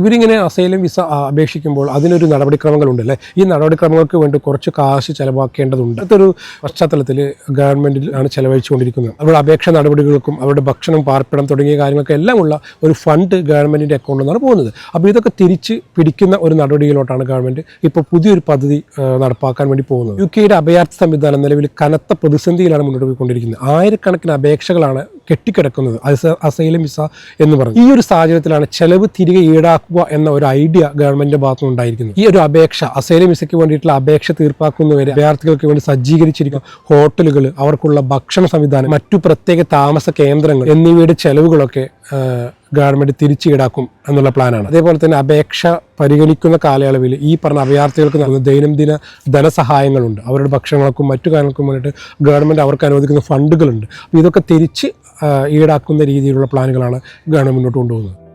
ഇവരിങ്ങനെ asylum visa അപേക്ഷിക്കുമ്പോൾ അതിനൊരു നടപടിക്രമങ്ങൾ ഉണ്ടല്ലേ ഈ നടപടിക്രമങ്ങൾക്ക് വേണ്ടി കുറച്ച് കാശ് ചിലവാക്കേണ്ടതുണ്ട്. അതൊരു പശ്ചാത്തലത്തിൽ ഗവൺമെന്റിൽ ആണ് ചെലവഴിച്ചുകൊണ്ടിരിക്കുന്നത്. അവരുടെ അപേക്ഷ നടപടികൾക്കും അവരുടെ ഭക്ഷണം പാർപ്പിടം തുടങ്ങിയ കാര്യങ്ങൾക്ക് എല്ലാം ഉള്ള ഒരു ഫണ്ട് ഗവൺമെന്റിന്റെ അക്കൗണ്ടിൽ നിന്നാണ് പോകുന്നത്. അപ്പോൾ ഇതൊക്കെ തിരിച്ച് പിടിക്കുന്ന ഒരു നടപടിയിലോട്ടാണ് ഗവൺമെന്റ് ഇപ്പോൾ പുതിയൊരു പദ്ധതി നടപ്പാക്കാൻ വേണ്ടി പോകുന്നത്. യു കെയുടെ അഭയാർത്ഥി സംവിധാനം നിലവിൽ കനത്ത പ്രതിസന്ധിയിലാണ് മുന്നോട്ട് പോയിക്കൊണ്ടിരിക്കുന്നത്. ആയിരക്കണക്കിന് അപേക്ഷകളാണ് കെട്ടിക്കിടക്കുന്നത് അസ- അസൈലം വിസ എന്ന് പറഞ്ഞു ഈ ഒരു സാഹചര്യത്തിലാണ് ചെലവ് തിരികെ ഈടാക്കുക എന്ന ഒരു ഐഡിയ ഗവൺമെന്റിന്റെ ഭാഗത്തുനിന്ന് ഉണ്ടായിരിക്കുന്നത്. ഈ ഒരു അപേക്ഷ അസൈലം വിസയ്ക്ക് വേണ്ടിയിട്ടുള്ള അപേക്ഷ തീർപ്പാക്കുന്നവരെ അഭയാർത്ഥികൾക്ക് വേണ്ടി സജ്ജീകരിച്ചിരിക്കുന്ന ഹോട്ടലുകൾ അവർക്കുള്ള ഭക്ഷണ സംവിധാനം മറ്റു പ്രത്യേക താമസ കേന്ദ്രങ്ങൾ എന്നിവയുടെ ചെലവുകളൊക്കെ ആ, ഗവൺമെന്റ് തിരിച്ചു ഈടാക്കും എന്നുള്ള പ്ലാനാണ്. അതേപോലെ തന്നെ അപേക്ഷ പരിഗണിക്കുന്ന കാലയളവിൽ ഈ പറഞ്ഞ അഭയാർത്ഥികൾക്ക് നൽകുന്ന ദൈനംദിന ധനസഹായങ്ങളുണ്ട്. അവരുടെ ഭക്ഷണങ്ങൾക്കും മറ്റു കാര്യങ്ങൾക്കും വേണ്ടിയിട്ട് ഗവൺമെന്റ് അവർക്ക് അനുവദിക്കുന്ന ഫണ്ടുകളുണ്ട്. അപ്പോൾ ഇതൊക്കെ തിരിച്ച് ഈടാക്കുന്ന രീതിയിലുള്ള പ്ലാനുകളാണ് ഗവൺമെന്റ് മുന്നോട്ട് കൊണ്ടുപോകുന്നത്.